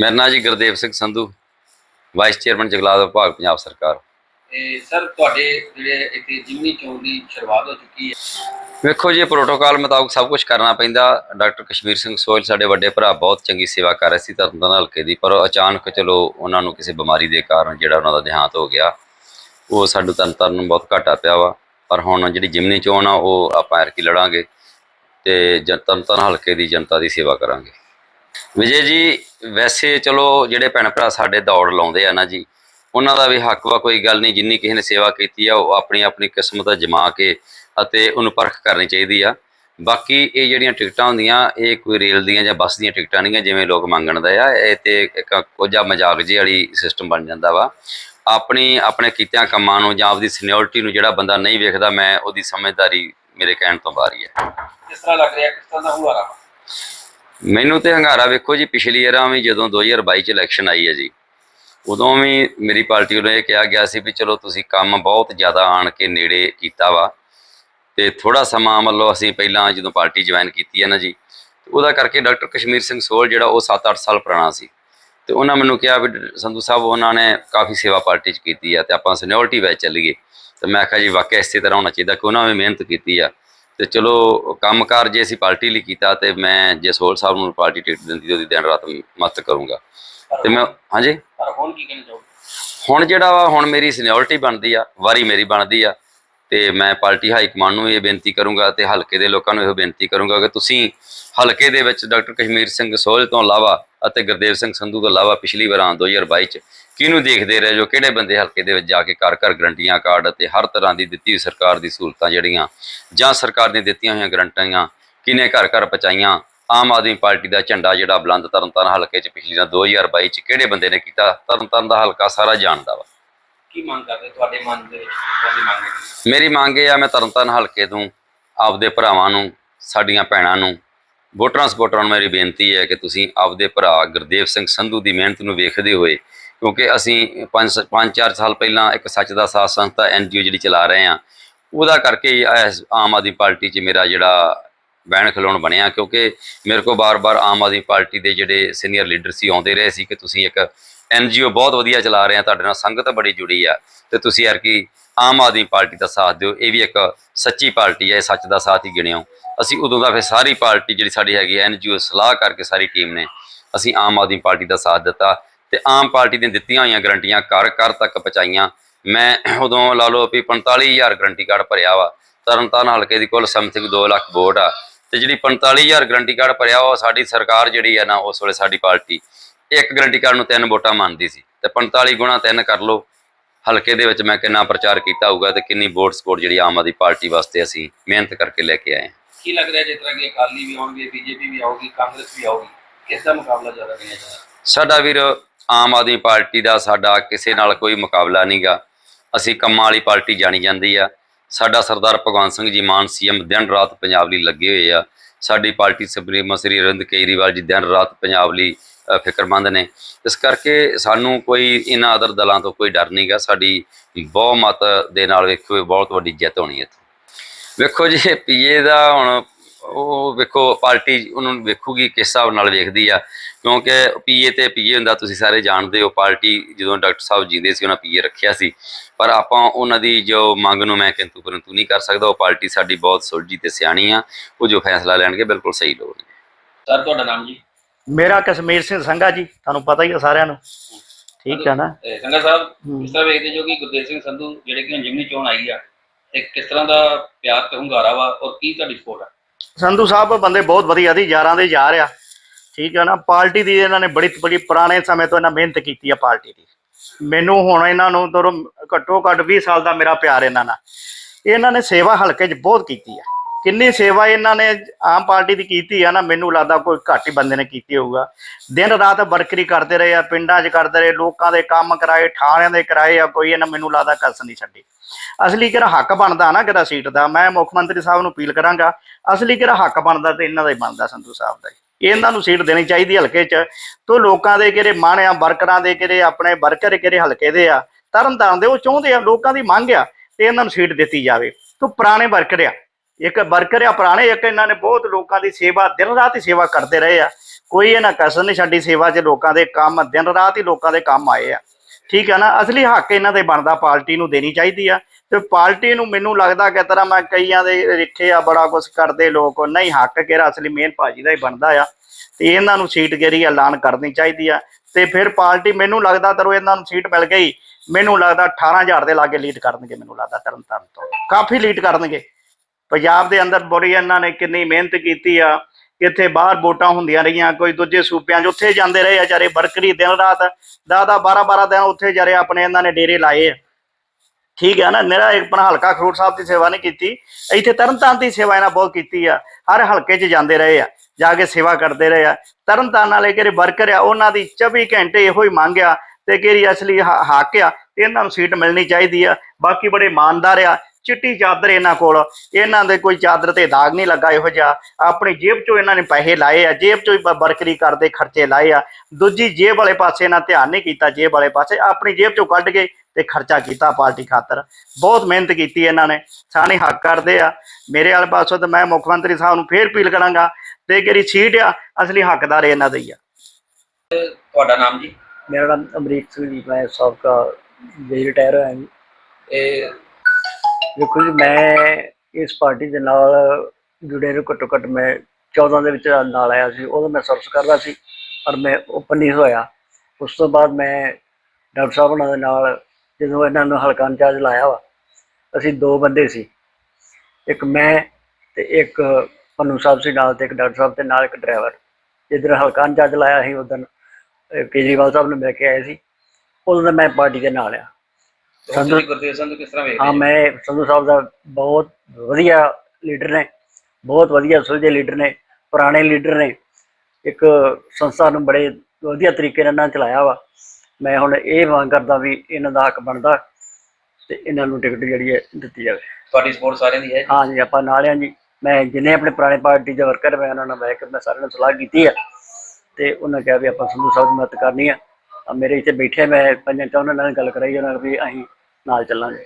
ਮੇਰਾ ਨਾਂ ਜੀ ਗੁਰਦੇਵ ਸਿੰਘ ਸੰਧੂ ਵਾਈਸ ਚੇਅਰਮੈਨ ਜੰਗਲਾਤ ਵਿਭਾਗ ਪੰਜਾਬ ਸਰਕਾਰ। ਤੇ ਸਰ ਤੁਹਾਡੇ ਜਿਹੜੇ ਇੱਥੇ ਜਿਮਨੀ ਚੋਣ ਦੀ ਸ਼ੁਰੂਆਤ ਹੋ ਚੁੱਕੀ ਹੈ। ਵੇਖੋ ਜੀ ਪ੍ਰੋਟੋਕਾਲ ਮੁਤਾਬਕ ਸਭ ਕੁਝ ਕਰਨਾ ਪੈਂਦਾ। ਡਾਕਟਰ ਕਸ਼ਮੀਰ ਸਿੰਘ ਸੋਹਲ ਸਾਡੇ ਵੱਡੇ ਭਰਾ ਬਹੁਤ ਚੰਗੀ ਸੇਵਾ ਕਰ ਰਹੇ ਸੀ ਤਰਨਤਾਰਨ ਹਲਕੇ ਦੀ ਪਰ ਅਚਾਨਕ ਚਲੋ ਉਹਨਾਂ ਨੂੰ ਕਿਸੇ ਬਿਮਾਰੀ ਦੇ ਕਾਰਨ ਜਿਹੜਾ ਉਹਨਾਂ ਦਾ ਦੇਹਾਂਤ ਹੋ ਗਿਆ ਉਹ ਸਾਡੇ ਤਰਨਤਾਰਨ ਨੂੰ ਬਹੁਤ ਘਾਟਾ ਪਿਆ ਵਾ। ਪਰ ਹੁਣ ਜਿਹੜੀ ਜਿਮਨੀ ਚੋਣ ਆ ਉਹ ਆਪਾਂ ਐਰਕੀ ਲੜਾਂਗੇ ਤੇ ਜਨ- ਤਰਨਤਾਰਨ ਹਲਕੇ ਦੀ ਜਨਤਾ ਦੀ ਸੇਵਾ ਕਰਾਂਗੇ। ਵਿਜੇ ਜੀ, ਵੈਸੇ ਚਲੋ ਜਿਹੜੇ ਭੈਣ ਭਰਾ ਸਾਡੇ ਦੌੜ ਲਾਉਂਦੇ ਆ ਨਾ ਜੀ, ਉਹਨਾਂ ਦਾ ਵੀ ਹੱਕ ਵਾ, ਕੋਈ ਗੱਲ ਨਹੀਂ, ਜਿੰਨੀ ਕਿਸੇ ਨੇ ਸੇਵਾ ਕੀਤੀ ਆ, ਉਹ ਆਪਣੀ ਆਪਣੀ ਕਿਸਮਤ ਜਮਾ ਕੇ ਅਤੇ ਉਹਨੂੰ ਪਰਖ ਕਰਨੀ ਚਾਹੀਦੀ ਆ। ਬਾਕੀ ਇਹ ਜਿਹੜੀਆਂ ਟਿਕਟਾਂ ਹੁੰਦੀਆਂ, ਇਹ ਕੋਈ ਰੇਲ ਦੀਆਂ ਜਾਂ ਬੱਸ ਦੀਆਂ ਟਿਕਟਾਂ ਨਹੀਂ ਆਂ, ਜਿਵੇਂ ਲੋਕ ਮੰਗਣ ਦਾ ਆ, ਇਹ ਤੇ ਇੱਕ ਕੋਝਾ ਮਜ਼ਾਕ ਜਿਹੀ ਵਾਲੀ ਸਿਸਟਮ ਬਣ ਜਾਂਦਾ ਵਾ। ਆਪਣੀ, ਆਪਣੇ ਕੀਤਿਆਂ ਕੰਮਾਂ ਨੂੰ ਜਾਂ ਆਪਦੀ ਸੀਨੀਅਰਟੀ ਨੂੰ ਜਿਹੜਾ ਬੰਦਾ ਨਹੀਂ ਵੇਖਦਾ, ਮੈਂ ਉਹਦੀ ਸਮਝਦਾਰੀ ਮੇਰੇ ਕਹਿਣ ਤੋਂ ਬਾਹਰ ਹੀ ਹੈ ਕਿਸ ਤਰ੍ਹਾਂ ਲੱਗ ਰਿਹਾ, ਕਿਸ ਤਰ੍ਹਾਂ ਦਾ ਹੁਲਾਰਾ ਮੈਨੂੰ ਤੇ ਹੰਗਾਰਾ ਵੇਖੋ ਜੀ, ਪਿਛਲੀ ਵਾਰਾਂ ਵੀ ਜਦੋਂ 2022 ਚ ਇਲੈਕਸ਼ਨ ਆਈ ਹੈ ਜੀ, ਉਦੋਂ ਵੀ ਮੇਰੀ ਪਾਰਟੀ ਵੱਲੋਂ ਇਹ ਕਿਹਾ ਗਿਆ ਸੀ ਵੀ ਚਲੋ ਤੁਸੀਂ ਕੰਮ ਬਹੁਤ ਜ਼ਿਆਦਾ ਆਣ ਕੇ ਨੇੜੇ ਕੀਤਾ ਵਾ ਤੇ ਥੋੜਾ ਸਮਾਂ ਮਤਲਬ ਅਸੀਂ ਪਹਿਲਾਂ ਜਦੋਂ ਪਾਰਟੀ ਜੁਆਇਨ ਕੀਤੀ ਹੈ ਨਾ ਜੀ, ਤੇ ਉਹਦਾ ਕਰਕੇ ਡਾਕਟਰ ਕਸ਼ਮੀਰ ਸਿੰਘ ਸੋਲ ਜਿਹੜਾ ਉਹ 7-8 ਸਾਲ ਪੁਰਾਣਾ ਸੀ, ਤੇ ਉਹਨਾਂ ਮੈਨੂੰ ਕਿਹਾ ਵੀ ਡ- ਸੰਧੂ ਸਾਹਿਬ ਉਹਨਾਂ ਨੇ ਕਾਫੀ ਸੇਵਾ ਪਾਰਟੀ 'ਚ ਕੀਤੀ ਆ ਤੇ ਆਪਾਂ ਸੀਨੀਅਰਟੀ ਵਿੱਚ ਚੱਲੀਏ, ਤੇ ਮੈਂ ਕਿਹਾ ਜੀ ਵਾਕਿਆ ਇਸੇ ਤਰ੍ਹਾਂ ਹੋਣਾ ਚਾਹੀਦਾ ਕਿ ਉਹਨਾਂ ਨੇ ਮਿਹਨਤ ਕੀਤੀ ਆ। ਤੇ ਚਲੋ ਕੰਮਕਾਰ ਜੇ ਅਸੀਂ ਪਾਰਟੀ ਲਈ ਕੀਤਾ ਤੇ ਮੈਂ ਜੇ ਸੋਹਲ ਸਾਹਿਬ ਨੂੰ ਪਾਰਟੀ ਟਿਕਟ ਦਿੰਦੀ ਉਹਦੀ ਦਿਨ ਰਾਤ ਮਦਦ ਕਰੂੰਗਾ। ਤੇ ਮੈਂ ਹਾਂਜੀ? ਪਰ ਹੁਣ ਕੀ ਕਹਿਣਾ ਚਾਹੋਗੇ ਹੁਣ ਜਿਹੜਾ ਵਾ ਹੁਣ ਮੇਰੀ ਸੀਨੀਅਰਟੀ ਬਣਦੀ ਆ ਵਾਰੀ ਮੇਰੀ ਬਣਦੀ ਆ ਤੇ ਮੈਂ ਪਾਰਟੀ ਹਾਈ ਕਮਾਂਡ ਨੂੰ ਇਹ ਬੇਨਤੀ ਕਰੂੰਗਾ ਤੇ ਹਲਕੇ ਦੇ ਲੋਕਾਂ ਨੂੰ ਇਹ ਬੇਨਤੀ ਕਰੂੰਗਾ ਕਿ ਤੁਸੀਂ ਹਲਕੇ ਦੇ ਵਿੱਚ ਡਾਕਟਰ ਕਸ਼ਮੀਰ ਸਿੰਘ ਸੋਹਲ ਤੋਂ ਇਲਾਵਾ ਅਤੇ ਗੁਰਦੇਵ ਸਿੰਘ ਸੰਧੂ ਤੋਂ ਇਲਾਵਾ ਪਿਛਲੀ ਵਾਰਾਂ 2022 ਚ ਕਿਹਨੂੰ ਦੇਖਦੇ ਰਹੇ ਜੋ ਕਿਹੜੇ ਬੰਦੇ ਹਲਕੇ ਦੇ ਵਿੱਚ ਜਾ ਕੇ ਘਰ ਘਰ ਗਰੰਟੀਆਂ ਕਾਰਡ ਅਤੇ ਹਰ ਤਰ੍ਹਾਂ ਦੀ ਦਿੱਤੀ ਹੋਈ ਸਰਕਾਰ ਦੀ ਸਹੂਲਤਾਂ ਜਿਹੜੀਆਂ ਜਾਂ ਸਰਕਾਰ ਨੇ ਦਿੱਤੀਆਂ ਹੋਈਆਂ ਗਰੰਟੀਆਂ ਕਿਨੇ ਘਰ ਘਰ ਪਹੁੰਚਾਈਆਂ ਆਮ ਆਦਮੀ ਪਾਰਟੀ ਦਾ ਝੰਡਾ ਜਿਹੜਾ ਬੁਲੰਦ ਤਰਨਤਾਰਨ ਹਲਕੇ ਚ ਪਿਛਲੀ ਵਾਰ 2022 ਚ ਕਿਹੜੇ ਬੰਦੇ ਨੇ ਕੀਤਾ ਤਰਨਤਾਰਨ ਦਾ ਹਲਕਾ ਸਾਰਾ ਜਾਣਦਾ ਵਾ। ਕੀ ਮੰਗ ਕਰਦੇ ਤੁਹਾਡੇ ਮਨ ਦੇ ਵਿੱਚ? ਦੀ ਮੰਗ ਹੈ? ਮੇਰੀ ਮੰਗ ਇਹ ਆ ਮੈਂ ਤਰਨਤਾਰਨ ਹਲਕੇ ਤੋਂ ਆਪਦੇ ਭਰਾਵਾਂ ਨੂੰ ਸਾਡੀਆਂ ਭੈਣਾਂ ਨੂੰ ਵੋਟਰਾਂ ਸਪੋਰਟਰਾਂ ਨੂੰ ਮੇਰੀ ਬੇਨਤੀ ਹੈ ਕਿ ਤੁਸੀਂ ਆਪਦੇ ਭਰਾ ਗੁਰਦੇਵ ਸਿੰਘ ਸੰਧੂ ਦੀ ਮਿਹਨਤ ਨੂੰ ਵੇਖਦੇ ਹੋਏ ਕਿਉਂਕਿ ਅਸੀਂ ਪੰਜ ਪੰਜ ਚਾਰ ਸਾਲ ਪਹਿਲਾਂ ਇੱਕ ਸੱਚ ਦਾ ਸਾਥ ਸੰਸਥਾ ਐਨਜੀਓ ਜਿਹੜੀ ਚਲਾ ਰਹੇ ਆ ਉਹਦਾ ਕਰਕੇ ਹੀ ਇਸ ਆਮ ਆਦਮੀ ਪਾਰਟੀ 'ਚ ਮੇਰਾ ਜਿਹੜਾ ਬੈਣ ਖਲੋਣ ਬਣਿਆ, ਕਿਉਂਕਿ ਮੇਰੇ ਕੋਲ ਬਾਰ-ਬਾਰ ਆਮ ਆਦਮੀ ਪਾਰਟੀ ਦੇ ਜਿਹੜੇ ਸੀਨੀਅਰ ਲੀਡਰ ਸੀ ਆਉਂਦੇ ਰਹੇ ਸੀ ਕਿ ਤੁਸੀਂ ਇੱਕ ਐਨਜੀਓ ਬਹੁਤ ਵਧੀਆ ਚਲਾ ਰਹੇ ਆ ਤੁਹਾਡੇ ਨਾਲ ਸੰਗਤ ਬੜੀ ਜੁੜੀ ਆ, ਤੇ ਤੁਸੀਂ ਯਾਰ ਕੀ ਆਮ ਆਦਮੀ ਪਾਰਟੀ ਦਾ ਸਾਥ ਦਿਓ, ਇਹ ਵੀ ਇੱਕ ਸੱਚੀ ਪਾਰਟੀ ਹੈ ਇਹ ਸੱਚ ਦਾ ਸਾਥ ਹੀ ਗਿਣਿਓ। ਅਸੀਂ ਉਦੋਂ ਦਾ ਫਿਰ ਸਾਰੀ ਪਾਰਟੀ ਜਿਹੜੀ ਸਾਡੀ ਹੈਗੀ ਐਨਜੀਓ ਸਲਾਹ ਕਰਕੇ ਸਾਰੀ ਟੀਮ ਨੇ, ਅਸੀਂ ਆਮ ਆਦਮੀ ਪਾਰਟੀ ਦਾ ਸਾਥ ਦਿੱਤਾ ਤੇ ਆਮ ਪਾਰਟੀ ਦੀਆਂ ਦਿੱਤੀਆਂ ਹੋਈਆਂ ਗਰੰਟੀਆਂ ਘਰ ਘਰ ਤੱਕ ਪਹੁੰਚਾਈਆਂ। ਮੈਂ ਉਦੋਂ ਲਾ ਲਓ ਵੀ 45000 ਗਰੰਟੀ ਕਾਰਡ ਭਰਿਆ ਵਾ ਤਰਨਤਾਰਨ ਹਲਕੇ ਦੀ ਕੁੱਲ ਸਮਥਿੰਗ 2 ਲੱਖ ਵੋਟ ਆ। ਤੇ ਜਿਹੜੀ 45000 ਗਰੰਟੀ ਕਾਰਡ ਭਰਿਆ ਉਹ ਸਾਡੀ ਸਰਕਾਰ ਜਿਹੜੀ ਆ ਨਾ ਉਸ ਵੇਲੇ ਸਾਡੀ ਪਾਰਟੀ ਇੱਕ ਗਰੰਟੀ ਕਾਰਡ ਨੂੰ ਤਿੰਨ ਵੋਟਾਂ ਮੰਨਦੀ ਸੀ। ਤੇ 45 ਗੁਣਾ ਤਿੰਨ ਕਰ ਲਓ ਹਲਕੇ ਦੇ ਵਿੱਚ ਮੈਂ ਕਿੰਨਾ ਪ੍ਰਚਾਰ ਕੀਤਾ ਹੋਊਗਾ ਤੇ ਕਿੰਨੀ ਵੋਟ ਸਪੋਰਟ ਜਿਹੜੀ ਆਮ ਆਦਮੀ ਪਾਰਟੀ ਵਾਸਤੇ ਅਸੀਂ ਮਿਹਨਤ ਕਰਕੇ ਲੈ ਕੇ ਆਏ ਹਾਂ। ਕੀ ਲੱਗ ਰਿਹਾ ਜਿਸ ਤਰ੍ਹਾਂ ਕਿ ਅਕਾਲੀ ਵੀ ਆਉਣਗੇ ਬੀਜੇਪੀ ਵੀ ਆਊਗੀ ਕਾਂਗਰਸ ਵੀ ਆਊਗੀ ਕਿਸ ਦਾ ਮੁਕਾਬਲਾ ਜ਼ਿਆਦਾ ਰਿਹਾ ਜਾਣਾ? ਸਾਡਾ ਵੀਰ ਆਮ ਆਦਮੀ ਪਾਰਟੀ ਦਾ ਸਾਡਾ ਕਿਸੇ ਨਾਲ ਕੋਈ ਮੁਕਾਬਲਾ ਨਹੀਂਗਾ। ਅਸੀਂ ਕੰਮਾਂ ਵਾਲੀ ਪਾਰਟੀ ਜਾਣੀ ਜਾਂਦੀ ਆ। ਸਾਡਾ ਸਰਦਾਰ ਭਗਵੰਤ ਸਿੰਘ ਜੀ ਮਾਨ ਸੀਐਮ ਦਿਨ ਰਾਤ ਪੰਜਾਬ ਲਈ ਲੱਗੇ ਹੋਏ ਆ। ਸਾਡੀ ਪਾਰਟੀ ਸੁਪਰੀਮ ਸ੍ਰੀ ਅਰਵਿੰਦ ਕੇਜਰੀਵਾਲ ਜੀ ਦਿਨ ਰਾਤ ਪੰਜਾਬ ਲਈ ਫਿਕਰਮੰਦ ਨੇ। ਇਸ ਕਰਕੇ ਸਾਨੂੰ ਕੋਈ ਇਹਨਾਂ ਅਦਰ ਦਲਾਂ ਤੋਂ ਕੋਈ ਡਰ ਨਹੀਂਗਾ। ਸਾਡੀ ਬਹੁਮਤ ਦੇ ਨਾਲ ਵੇਖੋ ਬਹੁਤ ਵੱਡੀ ਜਿੱਤ ਹੋਣੀ ਹੈ ਇੱਥੇ। ਵੇਖੋ ਜੀ, ਪੀਏ ਦਾ ਹੁਣ ਉਹ ਵੇਖੋ ਪਾਰਟੀ ਉਹਨੂੰ ਵੇਖੂਗੀ ਕਿਸ ਹਿਸਾਬ ਨਾਲ ਵੇਖਦੀ ਆ। ਕਿਉਂਕਿ ਪੀਏ ਤੇ ਪੀਏ ਹੁੰਦਾ ਤੁਸੀਂ ਸਾਰੇ ਜਾਣਦੇ ਹੋ ਪਾਰਟੀ ਜਦੋਂ ਡਾਕਟਰ ਸਾਹਿਬ ਜੀਂਦੇ ਸੀ ਉਹਨਾਂ ਪੀਏ ਰੱਖਿਆ ਸੀ। ਪਰ ਆਪਾਂ ਉਹਨਾਂ ਦੀ ਜੋ ਮੰਗ ਨੂੰ ਮੈਂ ਕਿੰਤੂ ਪਰੰਤੂ ਨਹੀਂ ਕਰ ਸਕਦਾ ਉਹ ਪਾਰਟੀ ਸਾਡੀ ਬਹੁਤ ਸੁਲਝੀ ਤੇ ਸਿਆਣੀ ਆ। ਉਹ ਜੋ ਫੈਸਲਾ ਲੈਣਗੇ ਬਿਲਕੁਲ ਸਹੀ ਲੋਗੇ ਸਰ ਤੁਹਾਡਾ ਨਾਮ ਜੀ? ਮੇਰਾ ਕਸ਼ਮੀਰ ਸਿੰਘ ਸੰਘਾ ਜੀ ਤੁਹਾਨੂੰ ਪਤਾ ਹੀ ਹੈ ਸਾਰਿਆਂ ਨੂੰ। ਠੀਕ ਹੈ ਨਾ? ਸੰਗਾ ਸਾਹਿਬ। ਕਿਸ ਤਰ੍ਹਾਂ ਵੇਖਦੇ ਜੋ ਕਿ ਗੁਰਦੇਵ ਸਿੰਘ ਸੰਧੂ ਜਿਹੜੇ ਕਿ ਜਿਮਨੀ ਚੋਣ ਆਈ ਆ ਤੇ ਕਿਸ ਤਰ੍ਹਾਂ ਦਾ ਪਿਆਰ ਤੇ ਹੁੰਗਾਰਾ ਵਾ ਔਰ ਕੀ ਤੁਹਾਡੀ ਸਪੋਰਟ ਆ? ਸੰਧੂ ਸਾਹਿਬ ਬੰਦੇ ਬਹੁਤ ਵਧੀਆ ਦੀ ਯਾਰਾਂ ਦੇ ਯਾਰ ਆ। ਠੀਕ ਆ ਨਾ, ਪਾਰਟੀ ਦੀ ਇਹਨਾਂ ਨੇ ਬੜੀ ਬੜੀ ਪੁਰਾਣੇ ਸਮੇਂ ਤੋਂ ਇਹਨਾਂ ਮਿਹਨਤ ਕੀਤੀ ਆ ਪਾਰਟੀ ਦੀ। ਮੈਨੂੰ ਹੁਣ ਇਹਨਾਂ ਨੂੰ ਤੋਂ ਘੱਟੋ ਘੱਟ 20 ਸਾਲ ਦਾ ਮੇਰਾ ਪਿਆਰ ਇਹਨਾਂ ਨਾਲ। ਇਹਨਾਂ ਨੇ ਸੇਵਾ ਹਲਕੇ 'ਚ ਬਹੁਤ ਕੀਤੀ ਆ। ਕਿੰਨੀ ਸੇਵਾ ਇਹਨਾਂ ਨੇ ਆਮ ਪਾਰਟੀ ਦੀ ਕੀਤੀ ਆ ਨਾ, ਮੈਨੂੰ ਲੱਗਦਾ ਕੋਈ ਘੱਟ ਹੀ ਬੰਦੇ ਨੇ ਕੀਤੀ ਹੋਊਗਾ। ਦਿਨ ਰਾਤ ਵਰਕਰੀ ਕਰਦੇ ਰਹੇ ਆ, ਪਿੰਡਾਂ 'ਚ ਕਰਦੇ ਰਹੇ, ਲੋਕਾਂ ਦੇ ਕੰਮ ਕਰਾਏ ਠਾਣਿਆਂ ਦੇ ਕਰਾਏ ਆ, ਕੋਈ ਇਹਨਾਂ ਮੈਨੂੰ ਲੱਗਦਾ ਕਸ ਨਹੀਂ ਛੱਡੀ। ਅਸਲੀ ਕਿਹੜਾ ਹੱਕ ਬਣਦਾ ਨਾ ਕਿਹੜਾ ਸੀਟ ਦਾ, ਮੈਂ ਮੁੱਖ ਮੰਤਰੀ ਸਾਹਿਬ ਨੂੰ ਅਪੀਲ ਕਰਾਂਗਾ, ਅਸਲੀ ਕਿਹੜਾ ਹੱਕ ਬਣਦਾ ਤੇ ਇਹਨਾਂ ਦਾ ਹੀ ਬਣਦਾ ਸੰਧੂ ਸਾਹਿਬ ਦਾ ਇਹਨਾਂ ਨੂੰ ਸੀਟ ਦੇਣੀ ਚਾਹੀਦੀ ਹਲਕੇ 'ਚ, ਤੋਂ ਲੋਕਾਂ ਦੇ ਕਿਹੜੇ ਮਨ ਆ, ਵਰਕਰਾਂ ਦੇ ਕਿਹੜੇ ਆਪਣੇ ਵਰਕਰ ਕਿਹੜੇ ਹਲਕੇ ਦੇ ਆ, ਤਰਨ ਤਾਰਨ ਦੇ ਉਹ ਚਾਹੁੰਦੇ ਆ, ਲੋਕਾਂ ਦੀ ਮੰਗ ਆ ਤੇ ਇਹਨਾਂ ਨੂੰ ਸੀਟ ਦਿੱਤੀ ਜਾਵੇ। ਤੋਂ ਪੁਰਾਣੇ ਵਰਕਰ ਆ ਇੱਕ ਵਰਕਰ ਆ, ਪੁਰਾਣੇ ਇੱਕ ਇਹਨਾਂ ਨੇ ਬਹੁਤ ਲੋਕਾਂ ਦੀ ਸੇਵਾ, ਦਿਨ ਰਾਤ ਹੀ ਸੇਵਾ ਕਰਦੇ ਰਹੇ ਆ। ਕੋਈ ਇਹਨਾਂ ਕਸਰ ਨਹੀਂ ਛੱਡੀ ਸੇਵਾ 'ਚ, ਲੋਕਾਂ ਦੇ ਕੰਮ, ਦਿਨ ਰਾਤ ਹੀ ਲੋਕਾਂ ਦੇ ਕੰਮ ਆਏ ਆ। ਠੀਕ ਹੈ ਨਾ? ਅਸਲੀ ਹੱਕ ਇਹਨਾਂ ਦੇ ਬਣਦਾ, ਪਾਰਟੀ ਨੂੰ ਦੇਣੀ ਚਾਹੀਦੀ ਆ। ਤੇ ਪਾਰਟੀ ਨੂੰ ਮੈਨੂੰ ਲੱਗਦਾ ਕਿ ਤਰ੍ਹਾਂ ਮੈਂ ਕਈਆਂ ਦੇ ਰਿੱਖੇ ਆ, ਬੜਾ ਕੁਝ ਕਰਦੇ ਲੋਕ, ਨਹੀਂ, ਹੱਕ ਕਿਹੜਾ? ਅਸਲੀ ਮੇਨ ਭਾਜੀ ਦਾ ਹੀ ਬਣਦਾ ਆ। ਤੇ ਇਹਨਾਂ ਨੂੰ ਸੀਟ ਜਿਹੜੀ ਐਲਾਨ ਕਰਨੀ ਚਾਹੀਦੀ ਆ। ਤੇ ਫਿਰ ਪਾਰਟੀ ਮੈਨੂੰ ਲੱਗਦਾ ਤਰੋ ਇਹਨਾਂ ਨੂੰ ਸੀਟ ਮਿਲ ਗਈ। ਮੈਨੂੰ ਲੱਗਦਾ 18000 ਦੇ ਲਾਗੇ ਲੀਡ ਕਰਨਗੇ, ਮੈਨੂੰ ਲੱਗਦਾ ਤਰਨ ਤਾਰਨ ਤੋਂ। ਕਾਫੀ ਲੀਡ ਕਰਨਗੇ। ਪੰਜਾਬ ਦੇ ਅੰਦਰ ਬੜੀ ਇਹਨਾਂ ਨੇ ਕਿੰਨੀ ਮਿਹਨਤ ਕੀਤੀ ਆ, ਇੱਥੇ ਬਾਹਰ ਵੋਟਾਂ ਹੁੰਦੀਆਂ ਰਹੀਆਂ, ਕੋਈ ਦੂਜੇ ਸੂਬਿਆਂ 'ਚ ਉੱਥੇ ਜਾਂਦੇ ਰਹੇ ਆ ਚਾਰੇ ਬਰਕਰੀ ਦਿਨ ਰਾਤ ਦਾ ਦਸ 12 12 ਦਿਨ ਉੱਥੇ ਜਾਰੇ ਆਪਣੇ ਇਹਨਾਂ ਨੇ ਡੇਰੇ ਲਾਏ ਆ। ਠੀਕ ਹੈ ਨਾ, ਮੇਰਾ ਇੱਕ ਆਪਣਾ ਹਲਕਾ ਖਰੂਟ ਸਾਹਿਬ ਦੀ ਸੇਵਾ ਨਹੀਂ ਕੀਤੀ, ਇੱਥੇ ਤਰਨਤਾਰਨ ਦੀ ਸੇਵਾ ਇਹਨਾਂ ਬਹੁਤ ਕੀਤੀ ਆ, ਹਰ ਹਲਕੇ 'ਚ ਜਾਂਦੇ ਰਹੇ ਆ, ਜਾ ਕੇ ਸੇਵਾ ਕਰਦੇ ਰਹੇ ਆ। ਤਰਨਤਾਰਨ ਵਾਲੇ ਕਿਹੜੇ ਵਰਕਰ ਆ, ਉਹਨਾਂ ਦੀ 24 ਘੰਟੇ ਇਹੋ ਹੀ ਮੰਗ ਆ ਤੇ ਕਿਹੜੀ ਅਸਲੀ ਹ- ਹੱਕ ਆ ਇਹਨਾਂ ਨੂੰ ਸੀਟ ਮਿਲਣੀ ਚਾਹੀਦੀ ਆ, ਬਾਕੀ ਬੜੇ ਇਮਾਨਦਾਰ ਆ ਚਿੱਟੀ ਚਾਦਰ ਇਹਨਾਂ ਕੋਲ। ਇਹਨਾਂ ਦੇ ਕੋਈ ਚਾਦਰ ਤੇ ਦਾਗ ਨਹੀਂ ਲੱਗਾ ਇਹੋ ਜਿਹਾ। ਆਪਣੀ ਜੇਬ ਚੋਂ ਇਹਨਾਂ ਨੇ ਪੈਸੇ ਲਾਏ ਆ। ਜੇਬ ਚੋਂ ਹੀ ਬਰਕਰੀ ਕਰਦੇ ਖਰਚੇ ਲਾਏ ਆ। ਦੂਜੀ ਜੇਬ ਵਾਲੇ ਪਾਸੇ ਇਹਨਾਂ ਧਿਆਨ ਨਹੀਂ ਕੀਤਾ। ਜੇਬ ਵਾਲੇ ਪਾਸੇ ਆਪਣੀ ਜੇਬ ਚੋਂ ਕੱਢ ਕੇ ਤੇ ਖਰਚਾ ਕੀਤਾ ਪਾਰਟੀ ਖਾਤਰ। ਬਹੁਤ ਮਿਹਨਤ ਕੀਤੀ ਇਹਨਾਂ ਨੇ। ਸਾਨੇ ਹੱਕ ਕਰਦੇ ਆ। ਮੇਰੇ ਵਾਲੇ ਪਾਸੋਂ ਤਾਂ ਮੈਂ ਮੁੱਖ ਮੰਤਰੀ ਸਾਹਿਬ ਨੂੰ ਫੇਰ ਅਪੀਲ ਕਰਾਂਗਾ। ਤੇ ਜਿਹੜੀ ਸੀਟ ਆ ਅਸਲੀ ਹੱਕਦਾਰ ਇਹਨਾਂ ਦਾ ਹੀ ਆ। ਤੁਹਾਡਾ ਨਾਮ ਜੀ? ਮੇਰਾ ਨਾਮ ਅਮਰੀਕ ਸਿੰਘ ਜੀ। ਮੈਂ ਸਾਬਕਾ ਜੇ ਰਿਟਾਇਰ ਹੋਇਆ ਜੀ। ਇਹ ਦੇਖੋ ਜੀ, ਮੈਂ ਇਸ ਪਾਰਟੀ ਦੇ ਨਾਲ ਜੁੜੇ ਨੂੰ ਘੱਟੋ ਘੱਟ ਮੈਂ 14 ਦੇ ਵਿੱਚ ਨਾਲ ਆਇਆ ਸੀ, ਉਦੋਂ ਮੈਂ ਸਰਵਿਸ ਕਰਦਾ ਸੀ, ਪਰ ਮੈਂ ਓਪਨ ਨਹੀਂ ਹੋਇਆ। ਉਸ ਤੋਂ ਬਾਅਦ ਮੈਂ ਡਾਕਟਰ ਸਾਹਿਬ ਉਹਨਾਂ ਦੇ ਨਾਲ ਜਦੋਂ ਇਹਨਾਂ ਨੂੰ ਹਲਕਾ ਇੰਚਾਰਜ ਲਾਇਆ ਵਾ, ਅਸੀਂ ਦੋ ਬੰਦੇ ਸੀ। ਇੱਕ ਮੈਂ ਤੇ ਇੱਕ ਪੰਨੂ ਸਾਹਿਬ ਸੀ ਨਾਲ ਤੇ ਇੱਕ ਡਾਕਟਰ ਸਾਹਿਬ ਤੇ ਨਾਲ ਇੱਕ ਡਰਾਈਵਰ। ਜਿੱਧਰ ਹਲਕਾ ਇੰਚਾਰਜ ਲਾਇਆ ਸੀ ਉਦੋਂ ਕੇਜਰੀਵਾਲ ਸਾਹਿਬ ਨੂੰ ਮਿਲ ਕੇ ਆਏ ਸੀ, ਉਦੋਂ ਦਾ ਮੈਂ ਪਾਰਟੀ ਦੇ ਨਾਲ ਆ। ਸੰਧੂ- ਗੁਰਦੇਵ ਨੂੰ ਕਿਸ ਤਰ੍ਹਾਂ ਵੇਖਦੇ ਹਾਂ? ਮੈਂ ਸੰਧੂ ਸਾਹਿਬ ਦਾ ਬਹੁਤ ਵਧੀਆ ਲੀਡਰ ਨੇ ਬਹੁਤ ਵਧੀਆ ਸੁਲਝੇ ਲੀਡਰ ਨੇ ਪੁਰਾਣੇ ਲੀਡਰ ਨੇ ਇੱਕ ਸੰਸਥਾ ਨੂੰ ਬੜੇ ਵਧੀਆ ਤਰੀਕੇ ਨਾਲ ਇਹਨਾਂ ਚਲਾਇਆ ਵਾ ਮੈਂ ਹੁਣ ਇਹ ਮੰਗ ਕਰਦਾ ਵੀ ਇਹਨਾਂ ਦਾ ਹੱਕ ਬਣਦਾ ਤੇ ਇਹਨਾਂ ਨੂੰ ਟਿਕਟ ਜਿਹੜੀ ਹੈ ਦਿੱਤੀ ਜਾਵੇ ਤੁਹਾਡੀ ਸਪੋਰਟ ਸਾਰਿਆਂ ਦੀ ਹੈ? ਹਾਂ ਜੀ ਆਪਾਂ ਨਾਲ ਹਾਂ ਜੀ ਮੈਂ ਜਿੰਨੇ ਆਪਣੇ ਪੁਰਾਣੇ ਪਾਰਟੀ ਦੇ ਵਰਕਰ ਮੈਂ ਉਹਨਾਂ ਨਾਲ ਬਹਿ ਕੇ ਮੈਂ ਸਾਰਿਆਂ ਨਾਲ ਸਲਾਹ ਕੀਤੀ ਹੈ ਤੇ ਉਹਨਾਂ ਕਿਹਾ ਵੀ ਆਪਾਂ ਸੰਧੂ ਸਾਹਿਬ ਦੀ ਮਦਦ ਕਰਨੀ ਆ ਆ ਮੇਰੇ ਇੱਥੇ ਬੈਠੇ ਮੈਂ ਪੰਜਾਂ ਚੌਂ ਨਾਲ ਗੱਲ ਕਰਾਈ ਉਹਨਾਂ ਨੇ ਵੀ ਅਸੀਂ ਨਾਲ ਚੱਲਾਂਗੇ।